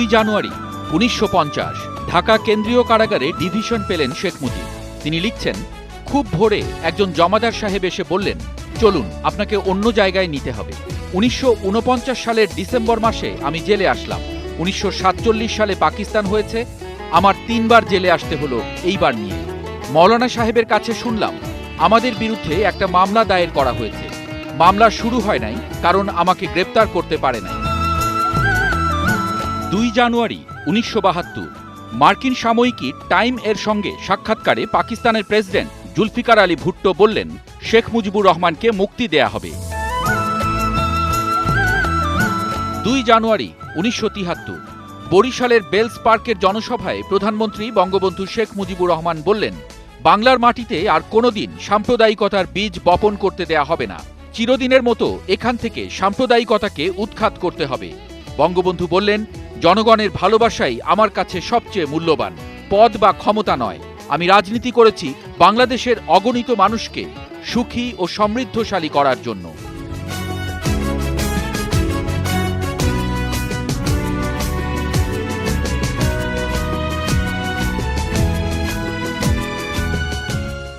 জানুয়ারি, উনিশশো পঞ্চাশ, ঢাকা কেন্দ্রীয় কারাগারে ডিভিশন পেলেন শেখ মুজিব। তিনি লিখছেন, খুব ভোরে একজন জমাদার সাহেব এসে বললেন, চলুন, আপনাকে অন্য জায়গায় নিতে হবে। উনিশশো ঊনপঞ্চাশ সালের ডিসেম্বর মাসে আমি জেলে আসলাম। উনিশশো সাতচল্লিশ সালে পাকিস্তান হয়েছে। আমার তিনবার জেলে আসতে হলো, এইবার নিয়ে মৌলানা সাহেবের কাছে শুনলাম, আমাদের বিরুদ্ধে একটা মামলা দায়ের করা হয়েছে। মামলা শুরু হয় নাই, কারণ আমাকে গ্রেপ্তার করতে পারে নাই। দুই জানুয়ারি উনিশশো বাহাত্তর। মার্কিন সাময়িকী টাইম এর সঙ্গে সাক্ষাৎকারে পাকিস্তানের প্রেসিডেন্ট জুলফিকার আলী ভুট্টো বললেন, শেখ মুজিবুর রহমানকে মুক্তি দেয়া হবে। দুই জানুয়ারি উনিশশো বরিশালের বেলস পার্কের জনসভায় প্রধানমন্ত্রী বঙ্গবন্ধু শেখ মুজিবুর রহমান বললেন, বাংলার মাটিতে আর কোনোদিন সাম্প্রদায়িকতার বীজ বপন করতে দেয়া হবে না। চিরদিনের মতো এখান থেকে সাম্প্রদায়িকতাকে উৎখাত করতে হবে। বঙ্গবন্ধু বললেন জনগণের ভালোবাসাই আমার কাছে সবচেয়ে মূল্যবান। পদ বা ক্ষমতা নয়। আমি রাজনীতি করেছি বাংলাদেশের অগণিত মানুষকে সুখী ও সমৃদ্ধশালী করার জন্য।